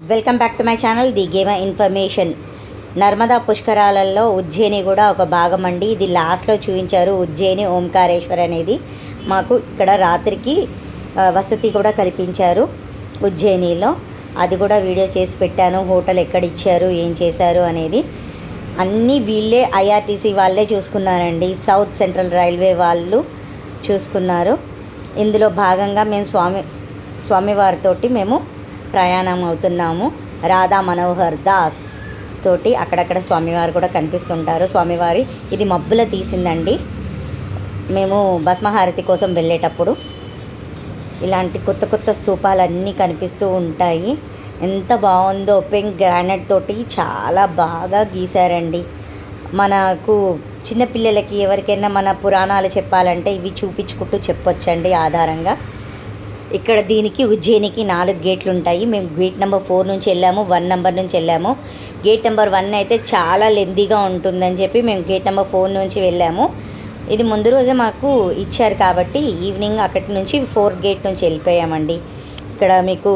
Welcome back to my channel the game information Narmada పుష్కరాలలో Ujjaini కూడా ఒక భాగం అండి. ఇది లాస్ట్లో చూపించారు ఉజ్జయిని ఓంకారేశ్వర్ అనేది. మాకు ఇక్కడ రాత్రికి వసతి కూడా కల్పించారు ఉజ్జయినిలో. అది కూడా వీడియో చేసి పెట్టాను హోటల్ ఎక్కడ ఇచ్చారు ఏం చేశారు అనేది. అన్నీ వీళ్ళే ఐఆర్టీసీ వాళ్ళే చూసుకున్నారండి. సౌత్ సెంట్రల్ రైల్వే వాళ్ళు చూసుకున్నారు. ఇందులో భాగంగా మేము స్వామి స్వామివారితోటి మేము ప్రయాణం అవుతున్నాము. రాధా మనోహర్ దాస్ తోటి అక్కడక్కడ స్వామివారు కూడా కనిపిస్తుంటారు. స్వామివారి ఇది మబ్బుల తీసిందండి. మేము భస్మహారతి కోసం వెళ్ళేటప్పుడు ఇలాంటి కొత్త కొత్త స్తూపాలన్నీ కనిపిస్తూ ఉంటాయి. ఎంత బాగుందో పింక్ గ్రానైట్ తోటి చాలా బాగా గీశారండి. మనకు చిన్నపిల్లలకి ఎవరికైనా మన పురాణాలు చెప్పాలంటే ఇవి చూపించుకుంటూ చెప్పొచ్చండి ఆధారంగా. ఇక్కడ దీనికి ఉజ్జయినికి నాలుగు గేట్లు ఉంటాయి మేము గేట్ నెంబర్ ఫోర్ నుంచి వెళ్ళాము వన్ నెంబర్ నుంచి వెళ్ళాము. గేట్ నెంబర్ వన్ అయితే చాలా లెందీగా ఉంటుందని చెప్పి మేము గేట్ నెంబర్ ఫోర్ నుంచి వెళ్ళాము. ఇది ముందు రోజే మాకు ఇచ్చారు కాబట్టి ఈవినింగ్ అక్కడి నుంచి ఫోర్ గేట్ నుంచి వెళ్ళిపోయామండి. ఇక్కడ మీకు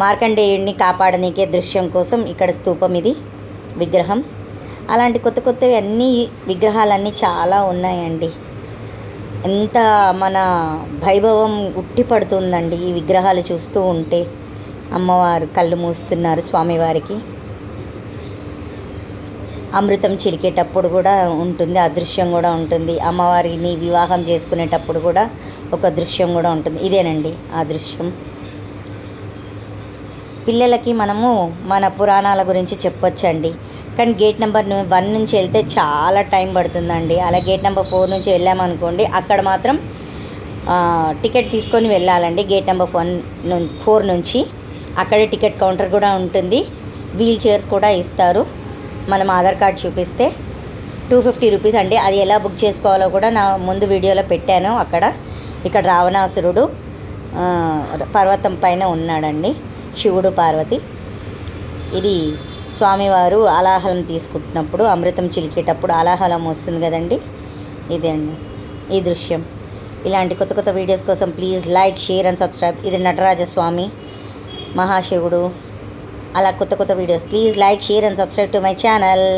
మార్కండేయుడిని కాపాడనీకే దృశ్యం కోసం ఇక్కడ స్తూపం ఇది విగ్రహం. అలాంటి కొత్త కొత్తవి అన్ని విగ్రహాలన్నీ చాలా ఉన్నాయండి. ఎంత మన వైభవం ఉట్టిపడుతుందండి ఈ విగ్రహాలు చూస్తూ ఉంటే. అమ్మవారు కళ్ళు మూస్తున్నారు స్వామివారికి. అమృతం చిలికేటప్పుడు కూడా ఉంటుంది ఆ దృశ్యం కూడా ఉంటుంది. అమ్మవారిని వివాహం చేసుకునేటప్పుడు కూడా ఒక దృశ్యం కూడా ఉంటుంది. ఇదేనండి ఆ దృశ్యం. పిల్లలకి మనము మన పురాణాల గురించి చెప్పొచ్చండి. కానీ గేట్ నెంబర్ వన్ నుంచి వెళ్తే చాలా టైం పడుతుందండి. అలా గేట్ నెంబర్ ఫోర్ నుంచి వెళ్ళామనుకోండి అక్కడ మాత్రం టికెట్ తీసుకొని వెళ్ళాలండి గేట్ నెంబర్ వన్ ఫోర్ నుంచి. అక్కడే టికెట్ కౌంటర్ కూడా ఉంటుంది వీల్ చైర్స్ కూడా ఇస్తారు. మనం ఆధార్ కార్డ్ చూపిస్తే టూ ఫిఫ్టీ రూపీస్ అండి. అది ఎలా బుక్ చేసుకోవాలో కూడా నా ముందు వీడియోలో పెట్టాను అక్కడ. ఇక్కడ రావణాసురుడు పర్వతం పైన ఉన్నాడండి శివుడు పార్వతి. ఇది స్వామివారు అలాహలం తీసుకుంటున్నప్పుడు అమృతం చిలికేటప్పుడు అలాహలం వస్తుంది కదండి? ఇదే అండి. ఈ దృశ్యం. ఇలాంటి కొత్త కొత్త వీడియోస్ కోసం please like share and subscribe. ఇది నటరాజస్వామి మహాశివుడు. అలా కొత్త కొత్త videos please like share and subscribe to my channel.